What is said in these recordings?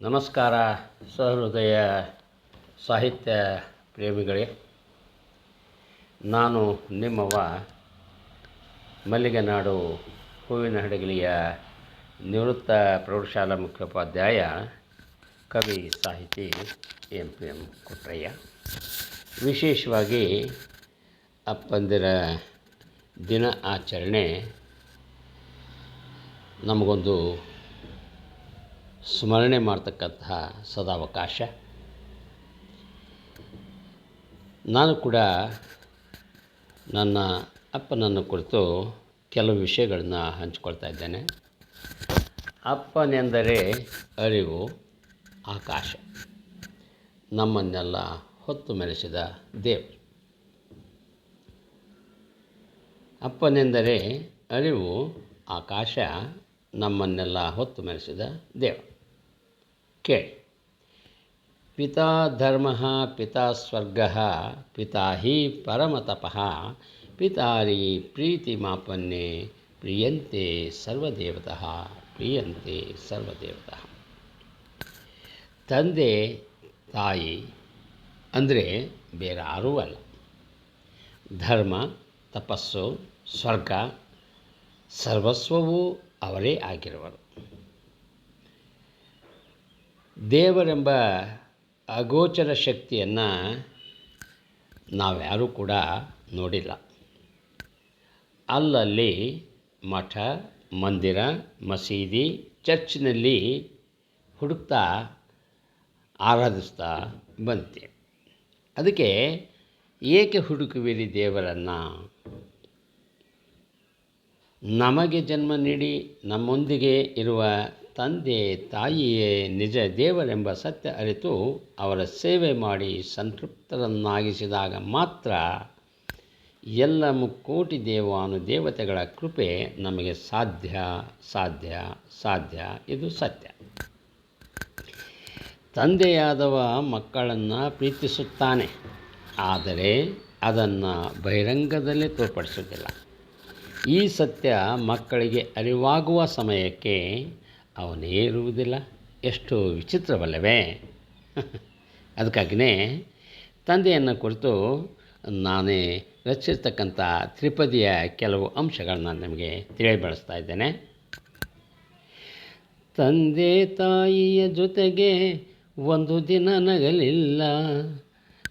ನಮಸ್ಕಾರ ಸಹೃದಯ ಸಾಹಿತ್ಯ ಪ್ರೇಮಿಗಳೇ. ನಾನು ನಿಮ್ಮವ ಮಲ್ಲಿಗೆನಾಡು ಹೂವಿನ ಹಡಗಲಿಯ ನಿವೃತ್ತ ಪ್ರೌಢಶಾಲಾ ಮುಖ್ಯೋಪಾಧ್ಯಾಯ ಕವಿ ಸಾಹಿತಿ ಎಂ ಪಿ ಎಂ ಕೊಟ್ರಯ್ಯ. ವಿಶೇಷವಾಗಿ ಅಪ್ಪಂದಿರ ದಿನ ಆಚರಣೆ ನಮಗೊಂದು ಸ್ಮರಣೆ ಮಾಡ್ತಕ್ಕಂತಹ ಸದಾವಕಾಶ. ನಾನು ಕೂಡ ನನ್ನ ಅಪ್ಪನನ್ನು ಕುರಿತು ಕೆಲವು ವಿಷಯಗಳನ್ನು ಹಂಚಿಕೊಳ್ತಾ ಇದ್ದೇನೆ. ಅಪ್ಪನೆಂದರೆ ಅರಿವು, ಆಕಾಶ. ನಮ್ಮನ್ನೆಲ್ಲ ಹೊತ್ತು ಮೆರೆಸಿದ ದೇವರು. ಅಪ್ಪನೆಂದರೆ ಅರಿವು, ಆಕಾಶ, ನಮ್ಮನ್ನೆಲ್ಲ ಹೊತ್ತು ಮೆರೆಸಿದ ದೇವ ಕೇಳಿ ಪಿತಾ ಧರ್ಮ, ಪಿತಾ ಸ್ವರ್ಗ, ಪಿತಾ ಹಿ ಪರಮತಪಃ ಪಿತಾರಿ ಪ್ರೀತಿ ಮಾಪನ್ನೆ, ಪ್ರಿಯಂತೆ ಸರ್ವದೇವತಃ ಪ್ರಿಯಂತೆ ಸರ್ವದೇವತಃ. ತಂದೆ, ತಾಯಿ ಅಂದರೆ ಬೇರೆ ಯಾರೂ ಅಲ್ಲ. ಧರ್ಮ, ತಪಸ್ಸು, ಸ್ವರ್ಗ, ಸರ್ವಸ್ವವೂ ಅವರೇ ಆಗಿರುವರು. ದೇವರೆಂಬ ಅಗೋಚರ ಶಕ್ತಿಯನ್ನು ನಾವ್ಯಾರೂ ಕೂಡ ನೋಡಿಲ್ಲ. ಅಲ್ಲಲ್ಲಿ ಮಠ, ಮಂದಿರ, ಮಸೀದಿ, ಚರ್ಚ್ನಲ್ಲಿ ಹುಡುಕ್ತಾ ಆರಾಧಿಸ್ತಾ ಬಂತೆ. ಅದಕ್ಕೆ ಏಕೆ ಹುಡುಕುವಿರಿ ದೇವರನ್ನು? ನಮಗೆ ಜನ್ಮ ನೀಡಿ ನಮ್ಮೊಂದಿಗೆ ಇರುವ ತಂದೆ ತಾಯಿಯೇ ನಿಜ ದೇವರೆಂಬ ಸತ್ಯ ಅರಿತು ಅವರ ಸೇವೆ ಮಾಡಿ ಸಂತೃಪ್ತರನ್ನಾಗಿಸಿದಾಗ ಮಾತ್ರ ಎಲ್ಲ ಮುಕ್ಕೋಟಿ ದೇವಾನು ದೇವತೆಗಳ ಕೃಪೆ ನಮಗೆ ಸಾಧ್ಯ ಸಾಧ್ಯ ಸಾಧ್ಯ. ಇದು ಸತ್ಯ. ತಂದೆಯಾದವ ಮಕ್ಕಳನ್ನು ಪ್ರೀತಿಸುತ್ತಾನೆ. ಆದರೆ ಅದನ್ನು ಬಹಿರಂಗದಲ್ಲೇ ತೋರ್ಪಡಿಸುವುದಿಲ್ಲ. ಈ ಸತ್ಯ ಮಕ್ಕಳಿಗೆ ಅರಿವಾಗುವ ಸಮಯಕ್ಕೆ ಅವನೇ ಇರುವುದಿಲ್ಲ. ಎಷ್ಟು ವಿಚಿತ್ರವಲ್ಲವೇ? ಅದಕ್ಕಾಗಿಯೇ ತಂದೆಯನ್ನು ಕುರಿತು ನಾನೇ ರಚಿಸಿರ್ತಕ್ಕಂಥ ತ್ರಿಪದಿಯ ಕೆಲವು ಅಂಶಗಳನ್ನ ನಿಮಗೆ ತಿಳಿಬಡಿಸ್ತಾ ಇದ್ದೇನೆ. ತಂದೆ ತಾಯಿಯ ಜೊತೆಗೆ ಒಂದು ದಿನ ನಗಲಿಲ್ಲ.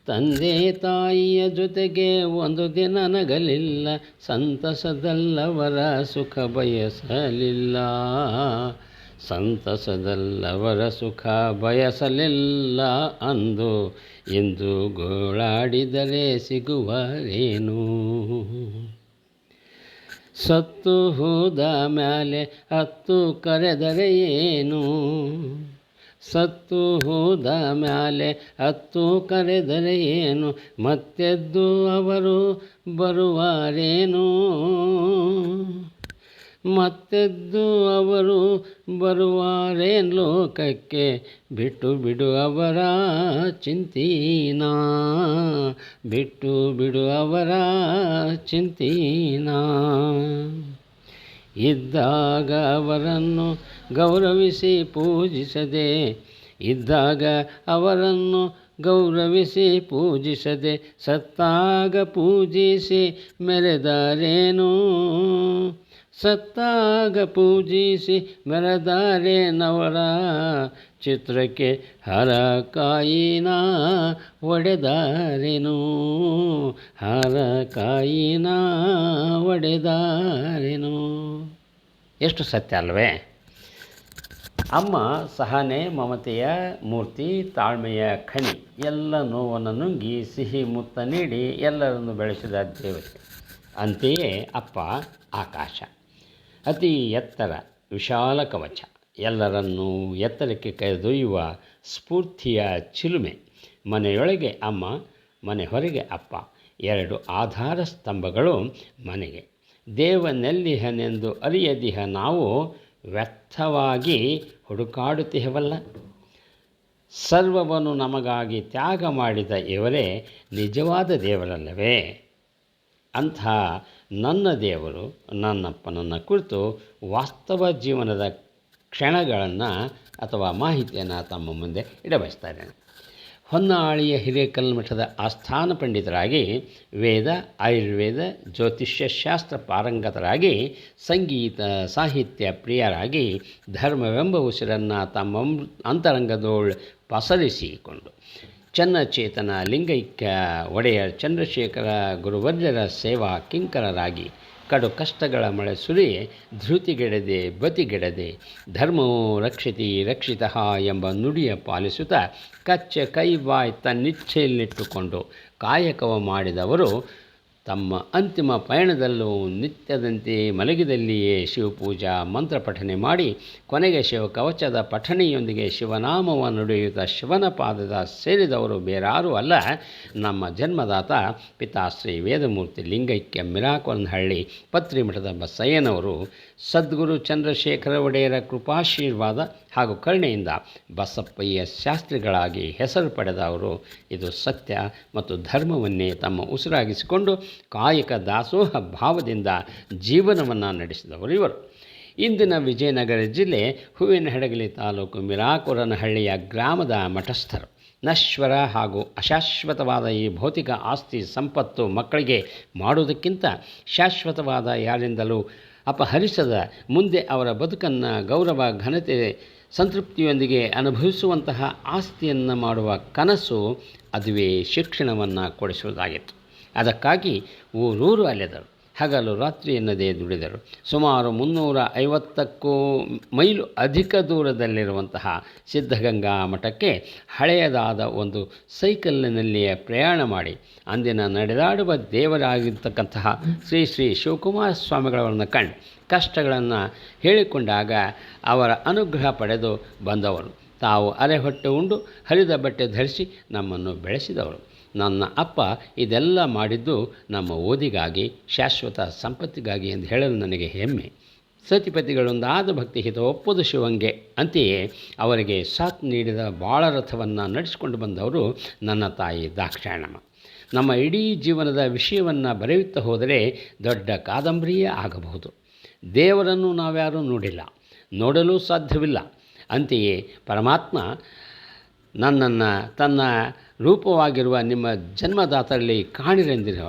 ತಂದೆ ತಾಯಿಯ ಜೊತೆಗೆ ಒಂದು ದಿನ ನಗಲಿಲ್ಲ. ಸಂತಸದಲ್ಲವರ ಸುಖ ಬಯಸಲಿಲ್ಲ. ಸಂತಸದಲ್ಲವರ ಸುಖ ಬಯಸಲಿಲ್ಲ ಅಂದು ಎಂದು ಗೋಳಾಡಿದರೆ ಸಿಗುವರೇನು? ಸತ್ತು ಹೋದ ಮ್ಯಾಲೆ ಹತ್ತು ಕರೆದರೆ ಏನು? ಸತ್ತು ಹೋದ ಮ್ಯಾಲೆ ಹತ್ತು ಕರೆದರೆ ಏನು? ಮತ್ತೆದ್ದು ಅವರು ಬರುವಾರೇನು? ಮತ್ತೆದ್ದು ಅವರು ಬರುವಾರೇನ್ ಲೋಕಕ್ಕೆ? ಬಿಟ್ಟು ಬಿಡು ಅವರ ಚಿಂತೀನ. ಬಿಟ್ಟು ಬಿಡು ಅವರ ಚಿಂತೀನ. ಇದ್ದಾಗ ಅವರನ್ನು ಗೌರವಿಸಿ ಪೂಜಿಸದೆ, ಇದ್ದಾಗ ಅವರನ್ನು ಗೌರವಿಸಿ ಪೂಜಿಸದೆ, ಸತ್ತಾಗ ಪೂಜಿಸಿ ಮೆರೆದರೇನು? ಸತ್ತಾಗ ಪೂಜಿಸಿ ಮೆರೆದಾರೇನವರ ಚಿತ್ರಕ್ಕೆ ಹರ ಕಾಯಿನ ಹರಕಾಯಿನ ಹರ ಕಾಯಿನ ಒಡೆದಾರೇನು? ಎಷ್ಟು ಸತ್ಯ ಅಲ್ವೇ? ಅಮ್ಮ ಸಹನೆ, ಮಮತೆಯ ಮೂರ್ತಿ, ತಾಳ್ಮೆಯ ಖನಿ, ಎಲ್ಲ ನೋವನ್ನು ನುಂಗಿ ಸಿಹಿ ಮುತ್ತ ನೀಡಿ ಎಲ್ಲರನ್ನು ಬೆಳೆಸಿದ ದೇವತೆ. ಅಂತೆಯೇ ಅಪ್ಪ ಆಕಾಶ. ಅತಿ ಎತ್ತರ ವಿಶಾಲ ಕವಚ ಎಲ್ಲರನ್ನೂ ಎತ್ತರಕ್ಕೆ ಕರೆದೊಯ್ಯುವ ಸ್ಫೂರ್ತಿಯ ಚಿಲುಮೆ. ಮನೆಯೊಳಗೆ ಅಮ್ಮ ಮನೆ ಹೊರಗೆ ಅಪ್ಪ. ಎರಡು ಆಧಾರ ಸ್ತಂಭಗಳು ಮನೆಗೆ. ದೇವನೆಲ್ಲಿಹನೆಂದು ಅರಿಯದಿಹ ನಾವು ವ್ಯರ್ಥವಾಗಿ ಹುಡುಕಾಡುತ್ತಿಹವಲ್ಲ. ಸರ್ವವನ್ನು ನಮಗಾಗಿ ತ್ಯಾಗ ಮಾಡಿದ ಇವರೇ ನಿಜವಾದ ದೇವರಲ್ಲವೇ? ಅಂಥ ನನ್ನ ದೇವರು ನನ್ನಪ್ಪನನ್ನು ಕುರಿತು ವಾಸ್ತವ ಜೀವನದ ಕ್ಷಣಗಳನ್ನು ಅಥವಾ ಮಾಹಿತಿಯನ್ನು ತಮ್ಮ ಮುಂದೆ ಇಡಬಯಸ್ತಾರೆ. ಹೊನ್ನಾಳಿಯ ಹಿರೇಕಲ್ಮಠದ ಆಸ್ಥಾನ ಪಂಡಿತರಾಗಿ, ವೇದ, ಆಯುರ್ವೇದ, ಜ್ಯೋತಿಷ್ಯ ಶಾಸ್ತ್ರ ಪಾರಂಗತರಾಗಿ, ಸಂಗೀತ, ಸಾಹಿತ್ಯ ಪ್ರಿಯರಾಗಿ ಧರ್ಮವೆಂಬ ಉಸಿರನ್ನು ತಮ್ಮ ಅಂತರಂಗದೋಳ್ ಪಸರಿಸಿಕೊಂಡು. ಚನ್ನಚೇತನ, ಲಿಂಗೈಕ್ಯ, ಒಡೆಯರ್, ಚಂದ್ರಶೇಖರ ಗುರುವರ್ಯರ ಸೇವಾ, ಕಿಂಕರರಾಗಿ. ಕಡು ಕಷ್ಟಗಳ ಮಳೆ ಸುರಿ ಧೃತಿಗೆಡದೆ, ಬತಿಗೆಡದೆ. ಧರ್ಮವು ರಕ್ಷಿತಿ ರಕ್ಷಿತಃ ಎಂಬ ನುಡಿಯ ಪಾಲಿಸುತ್ತ ಕಚ್ಚೆ ಕೈ ಬಾಯ್ ತನ್ನಿಚ್ಛೆಯಲ್ಲಿಟ್ಟುಕೊಂಡು ಕಾಯಕವ ಮಾಡಿದವರು ತಮ್ಮ ಅಂತಿಮ ಪಯಣದಲ್ಲೂ ನಿತ್ಯದಂತೆ ಮಲಗಿದಲ್ಲಿಯೇ ಶಿವಪೂಜಾ ಮಂತ್ರ ಪಠನೆ ಮಾಡಿ ಕೊನೆಗೆ ಶಿವಕವಚದ ಪಠಣೆಯೊಂದಿಗೆ ಶಿವನಾಮವನ್ನು ನುಡಿಯುತ್ತ ಶಿವನ ಪಾದದ ಸೇರಿದವರು ಬೇರಾರೂ ಅಲ್ಲ. ನಮ್ಮ ಜನ್ಮದಾತ ಪಿತಾಶ್ರೀ ವೇದಮೂರ್ತಿ ಲಿಂಗೈಕ್ಯ ಮಿರಾಕೊಂದಹಳ್ಳಿ ಪತ್ರಿಮಠದ ಬಸಯ್ಯನವರು ಸದ್ಗುರು ಚಂದ್ರಶೇಖರ ಒಡೆಯರ ಕೃಪಾಶೀರ್ವಾದ ಹಾಗೂ ಕರುಣೆಯಿಂದ ಬಸಪ್ಪಯ್ಯ ಶಾಸ್ತ್ರಿಗಳಾಗಿ ಹೆಸರು ಪಡೆದವರು. ಇದು ಸತ್ಯ ಮತ್ತು ಧರ್ಮವನ್ನೇ ತಮ್ಮ ಉಸಿರಾಗಿಸಿಕೊಂಡು ಕಾಯಕ ದಾಸೋಹ ಭಾವದಿಂದ ಜೀವನವನ್ನು ನಡೆಸಿದವರು ಇವರು. ಇಂದಿನ ವಿಜಯನಗರ ಜಿಲ್ಲೆ ಹೂವಿನಹಡಗಲಿ ತಾಲೂಕು ಮಿರಾಕುರನಹಳ್ಳಿಯ ಗ್ರಾಮದ ಮಠಸ್ಥರು. ನಶ್ವರ ಹಾಗೂ ಅಶಾಶ್ವತವಾದ ಈ ಭೌತಿಕ ಆಸ್ತಿ ಸಂಪತ್ತು ಮಕ್ಕಳಿಗೆ ಮಾಡುವುದಕ್ಕಿಂತ ಶಾಶ್ವತವಾದ ಯಾರಿಂದಲೂ ಅಪಹರಿಸದ ಮುಂದೆ ಅವರ ಬದುಕನ್ನು ಗೌರವ, ಘನತೆ, ಸಂತೃಪ್ತಿಯೊಂದಿಗೆ ಅನುಭವಿಸುವಂತಹ ಆಸ್ತಿಯನ್ನು ಮಾಡುವ ಕನಸು ಅದುವೇ ಶಿಕ್ಷಣವನ್ನು ಕೊಡಿಸುವುದಾಗಿತ್ತು. ಅದಕ್ಕಾಗಿ ಊರೂರು ಅಲೆದರು. ಹಗಲು ರಾತ್ರಿ ಎನ್ನದೇ ದುಡಿದರು. ಸುಮಾರು ಮುನ್ನೂರ ಐವತ್ತಕ್ಕೂ ಮೈಲು ಅಧಿಕ ದೂರದಲ್ಲಿರುವಂತಹ ಸಿದ್ಧಗಂಗಾ ಮಠಕ್ಕೆ ಹಳೆಯದಾದ ಒಂದು ಸೈಕಲ್ನಲ್ಲಿಯೇ ಪ್ರಯಾಣ ಮಾಡಿ ಅಂದಿನ ನಡೆದಾಡುವ ದೇವರಾಗಿರ್ತಕ್ಕಂತಹ ಶ್ರೀ ಶ್ರೀ ಶಿವಕುಮಾರ ಸ್ವಾಮಿಗಳವರನ್ನು ಕಂಡು ಕಷ್ಟಗಳನ್ನು ಹೇಳಿಕೊಂಡಾಗ ಅವರ ಅನುಗ್ರಹ ಪಡೆದು ಬಂದವರು. ತಾವು ಅರೆ ಹೊಟ್ಟೆ ಉಂಡು ಹರಿದ ಬಟ್ಟೆ ಧರಿಸಿ ನಮ್ಮನ್ನು ಬೆಳೆಸಿದವರು. ನನ್ನ ಅಪ್ಪ ಇದೆಲ್ಲ ಮಾಡಿದ್ದು ನಮ್ಮ ಓದಿಗಾಗಿ, ಶಾಶ್ವತ ಸಂಪತ್ತಿಗಾಗಿ ಎಂದು ಹೇಳಲು ನನಗೆ ಹೆಮ್ಮೆ. ಸತಿಪತಿಗಳೊಂದಾದ ಭಕ್ತಿ ಹಿತ ಒಪ್ಪದು ಶಿವಂಗೆ. ಅಂತೆಯೇ ಅವರಿಗೆ ಸಾಥ್ ನೀಡಿದ ಬಾಳರಥವನ್ನು ನಡೆಸಿಕೊಂಡು ಬಂದವರು ನನ್ನ ತಾಯಿ ದಾಕ್ಷಾಯಣಮ್ಮ. ನಮ್ಮ ಇಡೀ ಜೀವನದ ವಿಷಯವನ್ನು ಬರೆಯುತ್ತಾ ಹೋದರೆ ದೊಡ್ಡ ಕಾದಂಬರಿಯೇ ಆಗಬಹುದು. ದೇವರನ್ನು ನಾವ್ಯಾರೂ ನೋಡಿಲ್ಲ, ನೋಡಲು ಸಾಧ್ಯವಿಲ್ಲ. ಅಂತೆಯೇ ಪರಮಾತ್ಮ ನನ್ನನ್ನು, ತನ್ನ ರೂಪವಾಗಿರುವ ನಿಮ್ಮ ಜನ್ಮದಾತರಲ್ಲಿ ಕಾಣಿರೆಂದಿರ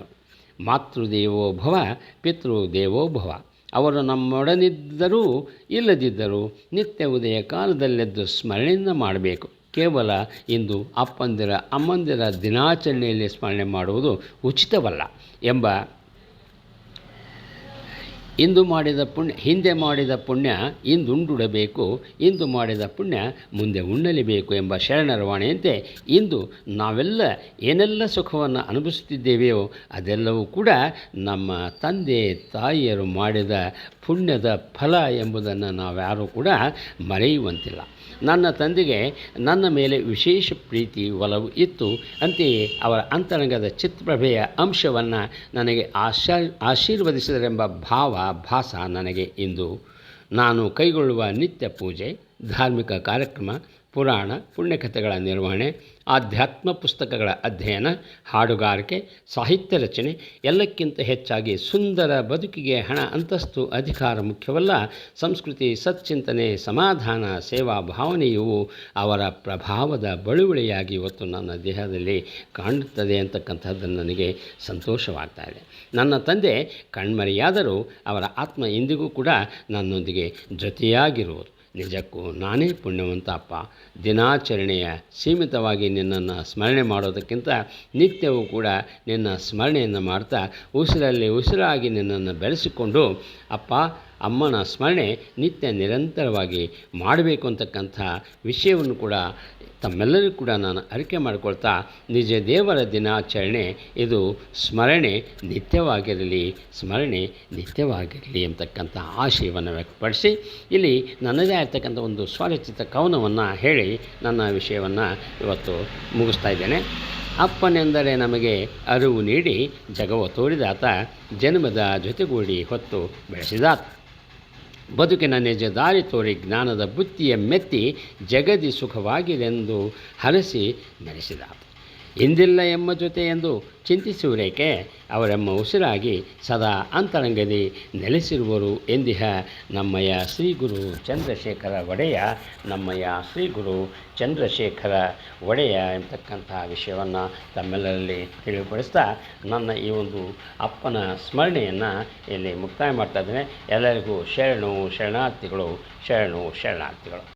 ಮಾತೃದೇವೋ ಭವ, ಪಿತೃದೇವೋ ಭವ. ಅವರು ನಮ್ಮೊಡನಿದ್ದರೂ ಇಲ್ಲದಿದ್ದರೂ ನಿತ್ಯ ಉದಯ ಕಾಲದಲ್ಲೆದ್ದು ಸ್ಮರಣೆಯಿಂದ ಮಾಡಬೇಕು. ಕೇವಲ ಇಂದು ಅಪ್ಪಂದಿರ, ಅಮ್ಮಂದಿರ ದಿನಾಚರಣೆಯಲ್ಲಿ ಸ್ಮರಣೆ ಮಾಡುವುದು ಉಚಿತವಲ್ಲ ಎಂಬ ಇಂದು ಮಾಡಿದ ಪುಣ್ಯ, ಹಿಂದೆ ಮಾಡಿದ ಪುಣ್ಯ ಇಂದುಂಡುಡಬೇಕು, ಇಂದು ಮಾಡಿದ ಪುಣ್ಯ ಮುಂದೆ ಉಣ್ಣಲಿಬೇಕು ಎಂಬ ಶರಣರ ವಾಣಿಯಂತೆ ಇಂದು ನಾವೆಲ್ಲ ಏನೆಲ್ಲ ಸುಖವನ್ನು ಅನುಭವಿಸುತ್ತಿದ್ದೇವೆಯೋ ಅದೆಲ್ಲವೂ ಕೂಡ ನಮ್ಮ ತಂದೆ ತಾಯಿಯರು ಮಾಡಿದ ಪುಣ್ಯದ ಫಲ ಎಂಬುದನ್ನು ನಾವ್ಯಾರೂ ಕೂಡ ಮರೆಯುವಂತಿಲ್ಲ. ನನ್ನ ತಂದೆಗೆ ನನ್ನ ಮೇಲೆ ವಿಶೇಷ ಪ್ರೀತಿ, ಒಲವು ಇತ್ತು. ಅಂತೆಯೇ ಅವರ ಅಂತರಂಗದ ಚಿತ್ರಪ್ರಭೆಯ ಅಂಶವನ್ನು ನನಗೆ ಆಶಾ, ಆಶೀರ್ವದಿಸಿದರೆಂಬ ಭಾವ, ಭಾಸ ನನಗೆ ಇಂದು. ನಾನು ಕೈಗೊಳ್ಳುವ ನಿತ್ಯ ಪೂಜೆ, ಧಾರ್ಮಿಕ ಕಾರ್ಯಕ್ರಮ ಪುರಾಣ, ಪುಣ್ಯಕಥೆಗಳ ನಿರ್ವಹಣೆ, ಆಧ್ಯಾತ್ಮ ಪುಸ್ತಕಗಳ ಅಧ್ಯಯನ, ಹಾಡುಗಾರಿಕೆ, ಸಾಹಿತ್ಯ ರಚನೆ ಎಲ್ಲಕ್ಕಿಂತ ಹೆಚ್ಚಾಗಿ ಸುಂದರ ಬದುಕಿಗೆ ಹಣ ಅಂತಸ್ತು ಅಧಿಕಾರ ಮುಖ್ಯವಲ್ಲ. ಸಂಸ್ಕೃತಿ, ಸಚ್ಚಿಂತನೆ, ಸಮಾಧಾನ, ಸೇವಾ ಭಾವನೆಯು ಅವರ ಪ್ರಭಾವದ ಬಳುವಳಿಯಾಗಿ ಇವತ್ತು ನನ್ನ ದೇಹದಲ್ಲಿ ಕಾಣುತ್ತದೆ ಅಂತಕ್ಕಂಥದ್ದು ನನಗೆ ಸಂತೋಷವಾಗ್ತಾ ಇದೆ. ನನ್ನ ತಂದೆ ಕಣ್ಮರೆಯಾದರೂ ಅವರ ಆತ್ಮ ಇಂದಿಗೂ ಕೂಡ ನನ್ನೊಂದಿಗೆ ಜೊತೆಯಾಗಿರುವುದು. ನಿಜಕ್ಕೂ ನಾನೇ ಪುಣ್ಯವಂತ ಅಪ್ಪ. ದಿನಾಚರಣೆಯ ಸೀಮಿತವಾಗಿ ನಿನ್ನನ್ನು ಸ್ಮರಣೆ ಮಾಡೋದಕ್ಕಿಂತ ನಿತ್ಯವೂ ಕೂಡ ನಿನ್ನ ಸ್ಮರಣೆಯನ್ನು ಮಾಡ್ತಾ ಉಸಿರಲ್ಲಿ ಉಸಿರಾಗಿ ನಿನ್ನನ್ನು ಬೆಳೆಸಿಕೊಂಡು, ಅಪ್ಪ, ಅಮ್ಮನ ಸ್ಮರಣೆ ನಿತ್ಯ ನಿರಂತರವಾಗಿ ಮಾಡಬೇಕು ಅಂತಕ್ಕಂಥ ವಿಷಯವನ್ನು ಕೂಡ ತಮ್ಮೆಲ್ಲರಿಗೂ ಕೂಡ ನಾನು ಅರಿಕೆ ಮಾಡಿಕೊಳ್ತಾ ನಿಜ ದೇವರ ದಿನಾಚರಣೆ ಇದು ಸ್ಮರಣೆ ನಿತ್ಯವಾಗಿರಲಿ ಸ್ಮರಣೆ ನಿತ್ಯವಾಗಿರಲಿ ಅಂತಕ್ಕಂಥ ಆಶಯವನ್ನು ವ್ಯಕ್ತಪಡಿಸಿ ಇಲ್ಲಿ ನನ್ನದೇ ಆಗಿರ್ತಕ್ಕಂಥ ಒಂದು ಸ್ವರಚಿತ ಕವನವನ್ನು ಹೇಳಿ ನನ್ನ ವಿಷಯವನ್ನು ಇವತ್ತು ಮುಗಿಸ್ತಾ ಇದ್ದೇನೆ. ಅಪ್ಪನೆಂದರೆ ನಮಗೆ ಅರಿವು ನೀಡಿ ಜಗವ ತೋರಿದಾತ, ಜನ್ಮದ ಜೊತೆಗೂಡಿ ಹೊತ್ತು ಬೆಳೆಸಿದಾತ. ಬದುಕಿನ ನಿಜ ದಾರಿ ತೋರಿ ಜ್ಞಾನದ ಬುತ್ತಿಯ ಮೆತ್ತಿ ಜಗದಿ ಸುಖವಾಗಿದೆಂದು ಹರಸಿ ಮೆರೆಸಿದಾತ ಇಂದಿಲ್ಲ ಎಮ್ಮ ಜೊತೆ ಎಂದು ಚಿಂತಿಸುವರೇಕೆ? ಅವರೆಮ್ಮ ಉಸಿರಾಗಿ ಸದಾ ಅಂತರಂಗದಿ ನೆಲೆಸಿರುವರು ಎಂದಿಹ ನಮ್ಮಯ ಶ್ರೀ ಗುರು ಚಂದ್ರಶೇಖರ ಒಡೆಯ ನಮ್ಮಯ ಶ್ರೀ ಗುರು ಚಂದ್ರಶೇಖರ ಒಡೆಯ ಎಂಬತಕ್ಕಂತಹ ವಿಷಯವನ್ನು ತಮ್ಮೆಲ್ಲರಲ್ಲಿ ತಿಳಿಪಡಿಸ್ತಾ ನನ್ನ ಈ ಒಂದು ಅಪ್ಪನ ಸ್ಮರಣೆಯನ್ನು ಇಲ್ಲಿ ಮುಕ್ತಾಯ ಮಾಡ್ತಾ ಇದ್ದೇನೆ. ಎಲ್ಲರಿಗೂ ಶರಣು ಶರಣಾರ್ಥಿಗಳು ಶರಣು ಶರಣಾರ್ಥಿಗಳು.